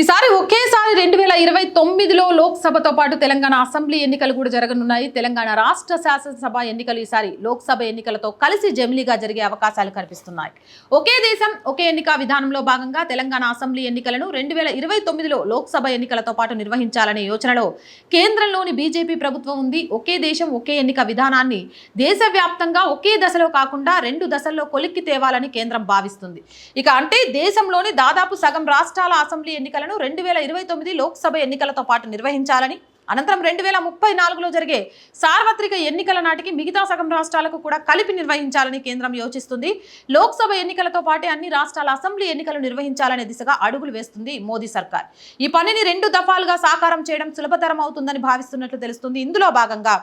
ఈసారి ఒకేసారి రెండు వేల ఇరవై తొమ్మిదిలో లోక్సభతో పాటు తెలంగాణ అసెంబ్లీ ఎన్నికలు కూడా జరగనున్నాయి. తెలంగాణ రాష్ట్ర శాసనసభ ఎన్నికలు ఈసారి లోక్సభ ఎన్నికలతో కలిసి జమిలీగా జరిగే అవకాశాలు కనిపిస్తున్నాయి. ఒకే దేశం ఒకే ఎన్నిక విధానంలో భాగంగా తెలంగాణ అసెంబ్లీ ఎన్నికలను రెండు వేల ఇరవై తొమ్మిదిలో లోక్సభ ఎన్నికలతో పాటు నిర్వహించాలనే యోచనలో కేంద్రంలోని బీజేపీ ప్రభుత్వం ఉంది. ఒకే దేశం ఒకే ఎన్నిక విధానాన్ని దేశవ్యాప్తంగా ఒకే దశలో కాకుండా రెండు దశల్లో కొలిక్కి తేవాలని కేంద్రం భావిస్తుంది. ఇక అంటే దేశంలోని దాదాపు సగం రాష్ట్రాల అసెంబ్లీ ఎన్నికలను రెండు వేల ఇరవై తొమ్మిది లోక్సభ ఎన్నికలతో పాటు నిర్వహించాలని అనంతరం రెండు వేల ముప్పై నాలుగులో జరిగే సార్వత్రిక ఎన్నికల నాటికి మిగతా సగం రాష్ట్రాలకు కూడా కలిపి నిర్వహించాలని కేంద్రం యోచిస్తుంది. లోక్సభ ఎన్నికలతో పాటే అన్ని రాష్ట్రాల అసెంబ్లీ ఎన్నికలు నిర్వహించాలనే దిశగా అడుగులు వేస్తుంది మోదీ సర్కార్. ఈ పనిని రెండు దఫాలుగా సాకారం చేయడం సులభతరం అవుతుందని భావిస్తున్నట్లు తెలుస్తుంది. ఇందులో భాగంగా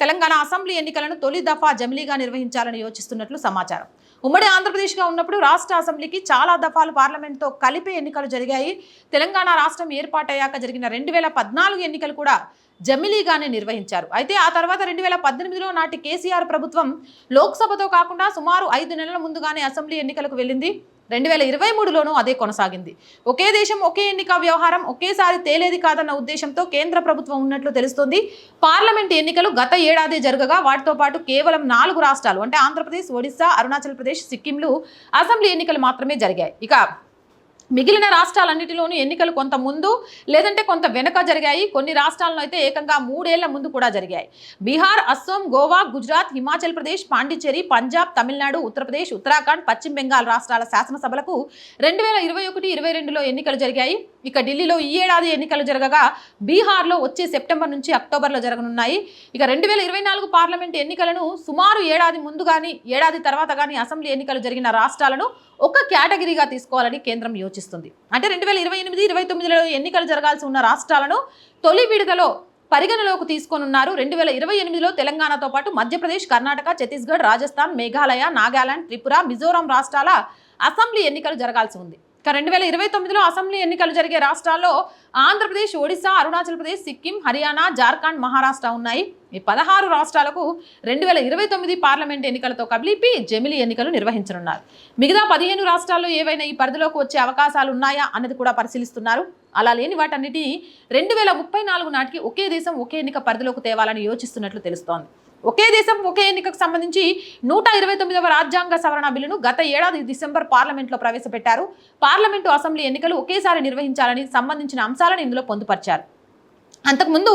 తెలంగాణ అసెంబ్లీ ఎన్నికలను తొలి దఫా జమిలీగా నిర్వహించాలని యోచిస్తున్నట్లు సమాచారం. ఉమ్మడి ఆంధ్రప్రదేశ్గా ఉన్నప్పుడు రాష్ట్ర అసెంబ్లీకి చాలా దఫాలు పార్లమెంట్తో కలిపి ఎన్నికలు జరిగాయి. తెలంగాణ రాష్ట్రం ఏర్పాటయ్యాక జరిగిన రెండు వేల పద్నాలుగు ఎన్నికలు కూడా జమిలీగానే నిర్వహించారు. అయితే ఆ తర్వాత రెండు వేల పద్దెనిమిదిలో నాటి కేసీఆర్ ప్రభుత్వం లోక్సభతో కాకుండా సుమారు ఐదు నెలల ముందుగానే అసెంబ్లీ ఎన్నికలకు వెళ్ళింది. రెండు వేల ఇరవై మూడులోనూ అదే కొనసాగింది. ఒకే దేశం ఒకే ఎన్నిక వ్యవహారం ఒకేసారి తేలేది కాదన్న ఉద్దేశంతో కేంద్ర ప్రభుత్వం ఉన్నట్లు తెలుస్తోంది. పార్లమెంట్ ఎన్నికలు గత ఏడాది జరగగా వాటితో పాటు కేవలం నాలుగు రాష్ట్రాలు అంటే ఆంధ్రప్రదేశ్ ఒడిశా అరుణాచల్ ప్రదేశ్ సిక్కింలు అసెంబ్లీ ఎన్నికలు మాత్రమే జరిగాయి. ఇక మిగిలిన రాష్ట్రాలన్నిటిలోనూ ఎన్నికలు కొంత ముందు లేదంటే కొంత వెనుక జరిగాయి. కొన్ని రాష్ట్రాల్లో అయితే ఏకంగా మూడేళ్ళ ముందు కూడా జరిగాయి. బీహార్ అస్సోం గోవా గుజరాత్ హిమాచల్ ప్రదేశ్ పాండిచ్చేరి పంజాబ్ తమిళనాడు ఉత్తరప్రదేశ్ ఉత్తరాఖండ్ పశ్చిమ బెంగాల్ రాష్ట్రాల శాసనసభలకు రెండు వేల ఇరవై ఒకటి ఇరవై రెండులో ఎన్నికలు జరిగాయి. ఇక ఢిల్లీలో ఈ ఏడాది ఎన్నికలు జరగగా బీహార్లో వచ్చే సెప్టెంబర్ నుంచి అక్టోబర్లో జరగనున్నాయి. ఇక రెండు వేల ఇరవై నాలుగు పార్లమెంట్ ఎన్నికలను సుమారు ఏడాది ముందు కానీ ఏడాది తర్వాత కానీ అసెంబ్లీ ఎన్నికలు జరిగిన రాష్ట్రాలను ఒక కేటగిరీగా తీసుకోవాలని కేంద్రం యోచిస్తుంది. అంటే రెండు వేల ఇరవై ఎనిమిది ఇరవై తొమ్మిదిలో ఎన్నికలు జరగాల్సి ఉన్న రాష్ట్రాలను తొలి విడతలో పరిగణలోకి తీసుకోనున్నారు. రెండు వేల ఇరవై ఎనిమిదిలో తెలంగాణతో పాటు మధ్యప్రదేశ్ కర్ణాటక ఛత్తీస్గఢ్ రాజస్థాన్ మేఘాలయ నాగాలాండ్ త్రిపుర మిజోరాం రాష్ట్రాల అసెంబ్లీ ఎన్నికలు జరగాల్సి ఉంది. రెండు వేల ఇరవై తొమ్మిదిలో అసెంబ్లీ ఎన్నికలు జరిగే రాష్ట్రాల్లో ఆంధ్రప్రదేశ్ ఒడిశా అరుణాచల్ ప్రదేశ్ సిక్కిం హర్యానా జార్ఖండ్ మహారాష్ట్ర ఉన్నాయి. ఈ పదహారు రాష్ట్రాలకు రెండు వేల ఇరవై తొమ్మిది పార్లమెంట్ ఎన్నికలతో కలిపి జమిలి ఎన్నికలు నిర్వహించనున్నారు. మిగతా పదిహేను రాష్ట్రాల్లో ఏవైనా ఈ పరిధిలోకి వచ్చే అవకాశాలు ఉన్నాయా అన్నది కూడా పరిశీలిస్తున్నారు. అలా లేని వాటన్నిటి రెండు వేల ముప్పై నాలుగు నాటికి ఒకే దేశం ఒకే ఎన్నిక పరిధిలోకి తేవాలని యోచిస్తున్నట్లు తెలుస్తోంది. ఒకే దేశం ఒకే ఎన్నికకు సంబంధించి నూట ఇరవై తొమ్మిదవ రాజ్యాంగ సవరణ బిల్లును గత ఏడాది డిసెంబర్ పార్లమెంట్లో ప్రవేశపెట్టారు. పార్లమెంటు అసెంబ్లీ ఎన్నికలు ఒకేసారి నిర్వహించాలని సంబంధించిన అంశాలను ఇందులో పొందుపరిచారు. అంతకుముందు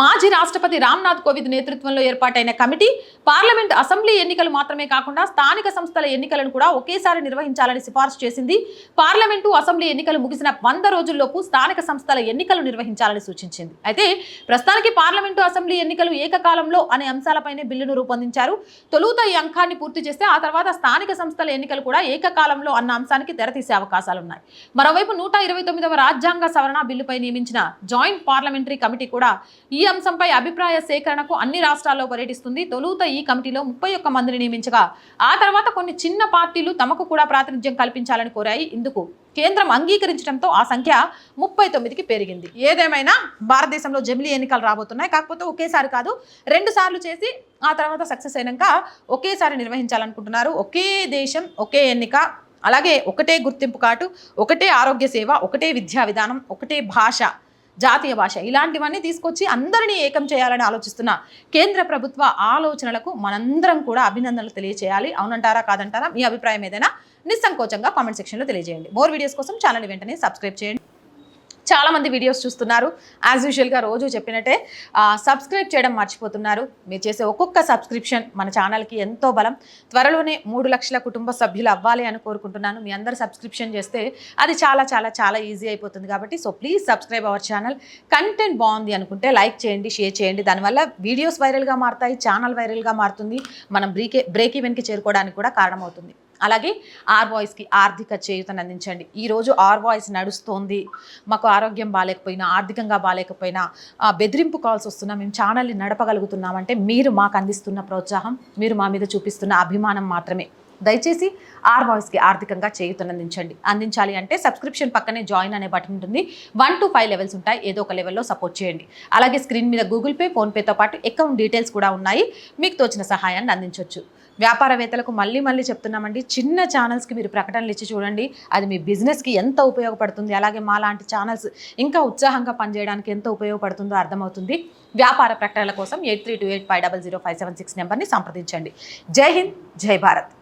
మాజీ రాష్ట్రపతి రామ్నాథ్ కోవింద్ నేతృత్వంలో ఏర్పాటైన కమిటీ పార్లమెంట్ అసెంబ్లీ ఎన్నికలు మాత్రమే కాకుండా స్థానిక సంస్థల ఎన్నికలను కూడా ఒకేసారి నిర్వహించాలని సిఫార్సు చేసింది. పార్లమెంటు అసెంబ్లీ ఎన్నికలు ముగిసిన వంద రోజుల్లోపు స్థానిక సంస్థల ఎన్నికలు నిర్వహించాలని సూచించింది. అయితే ప్రస్తుతానికి పార్లమెంటు అసెంబ్లీ ఎన్నికలు ఏకకాలంలో అనే అంశాలపైనే బిల్లును రూపొందించారు. తొలుత ఈ అంకాన్ని పూర్తి చేస్తే ఆ తర్వాత స్థానిక సంస్థల ఎన్నికలు కూడా ఏకకాలంలో అన్న అంశానికి తెరతీసే అవకాశాలున్నాయి. మరోవైపు నూట ఇరవై తొమ్మిదవ రాజ్యాంగ సవరణ బిల్లుపై నియమించిన జాయింట్ పార్లమెంటరీ కమిటీ కూడా ఈ అంశంపై అభిప్రాయ సేకరణకు అన్ని రాష్ట్రాల్లో పర్యటిస్తుంది. తొలుత ఈ కమిటీలో ముప్పై ఒక్క మందిని నియమించగా ఆ తర్వాత కొన్ని చిన్న పార్టీలు తమకు కూడా ప్రాతినిధ్యం కల్పించాలని కోరాయి. ఇందుకు కేంద్రం అంగీకరించడంతో ఆ సంఖ్య ముప్పై తొమ్మిదికి పెరిగింది. ఏదేమైనా భారతదేశంలో జమిలీ ఎన్నికలు రాబోతున్నాయి. కాకపోతే ఒకేసారి కాదు రెండు సార్లు చేసి ఆ తర్వాత సక్సెస్ అయినాక ఒకేసారి నిర్వహించాలనుకుంటున్నారు. ఒకే దేశం ఒకే ఎన్నిక అలాగే ఒకటే గుర్తింపు కార్డు ఒకటే ఆరోగ్య సేవ ఒకటే విద్యా విధానం ఒకటే భాష జాతీయ భాష. ఇలాంటివన్నీ తీసుకొచ్చి అందరినీ ఏకం చేయాలని ఆలోచిస్తున్న కేంద్ర ప్రభుత్వ ఆలోచనలకు మనందరం కూడా అభినందనలు తెలియజేయాలి అవునంటారా కాదంటారా మీ అభిప్రాయం ఏదైనా నిస్సంకోచంగా కామెంట్ సెక్షన్లో తెలియజేయండి. మోర్ వీడియోస్ కోసం ఛానల్ వెంటనే సబ్స్క్రైబ్ చేయండి. చాలామంది వీడియోస్ చూస్తున్నారు. యాజ్ యూజువల్గా రోజు చెప్పినట్టే సబ్స్క్రైబ్ చేయడం మర్చిపోతున్నారు. మీరు చేసే ఒక్కొక్క సబ్స్క్రిప్షన్ మన ఛానల్కి ఎంతో బలం. త్వరలోనే మూడు లక్షల కుటుంబ సభ్యులు అవ్వాలి అని కోరుకుంటున్నాను. మీ అందరు సబ్స్క్రిప్షన్ చేస్తే అది చాలా చాలా చాలా ఈజీ అయిపోతుంది కాబట్టి so please subscribe our channel content బాగుంది అనుకుంటే లైక్ చేయండి షేర్ చేయండి. దానివల్ల వీడియోస్ వైరల్గా మారుతాయి ఛానల్ వైరల్గా మారుతుంది. మనం బ్రేకే బ్రేక్ ఈవెన్కి చేరుకోవడానికి కూడా కారణమవుతుంది. అలాగే ఆర్ బాయ్స్కి ఆర్థిక చేయూతను అందించండి. ఈరోజు ఆర్ బాయ్స్ నడుస్తోంది. మాకు ఆరోగ్యం బాగాలేకపోయినా ఆర్థికంగా బాగాలేకపోయినా బెదిరింపు కాల్స్ వస్తున్నా మేము ఛానల్ని నడపగలుగుతున్నామంటే మీరు మాకు అందిస్తున్న ప్రోత్సాహం మీరు మా మీద చూపిస్తున్న అభిమానం మాత్రమే. దయచేసి ఆర్ బాయ్స్కి ఆర్థికంగా చేయుతనందించండి అందించాలి అంటే సబ్స్క్రిప్షన్ పక్కనే జాయిన్ అనే బటన్ ఉంటుంది. వన్ టు ఫైవ్ లెవెల్స్ ఉంటాయి. ఏదో ఒక లెవెల్లో సపోర్ట్ చేయండి. అలాగే స్క్రీన్ మీద గూగుల్ పే ఫోన్పేతో పాటు అకౌంట్ డీటెయిల్స్ కూడా ఉన్నాయి. మీకు తోచిన సహాయాన్ని అందించవచ్చు వ్యాపారవేత్తలకు మళ్ళీ మళ్ళీ చెప్తున్నామండి. చిన్న ఛానల్స్కి మీరు ప్రకటనలు ఇచ్చి చూడండి. అది మీ బిజినెస్కి ఎంత ఉపయోగపడుతుంది. అలాగే మా లాంటి ఛానల్స్ ఇంకా ఉత్సాహంగా పనిచేయడానికి ఎంత ఉపయోగపడుతుందో అర్థమవుతుంది. వ్యాపార ప్రకటనల కోసం eight three two eight five double zero five seven six నెంబర్ని సంప్రదించండి. జై హింద్ జై భారత్.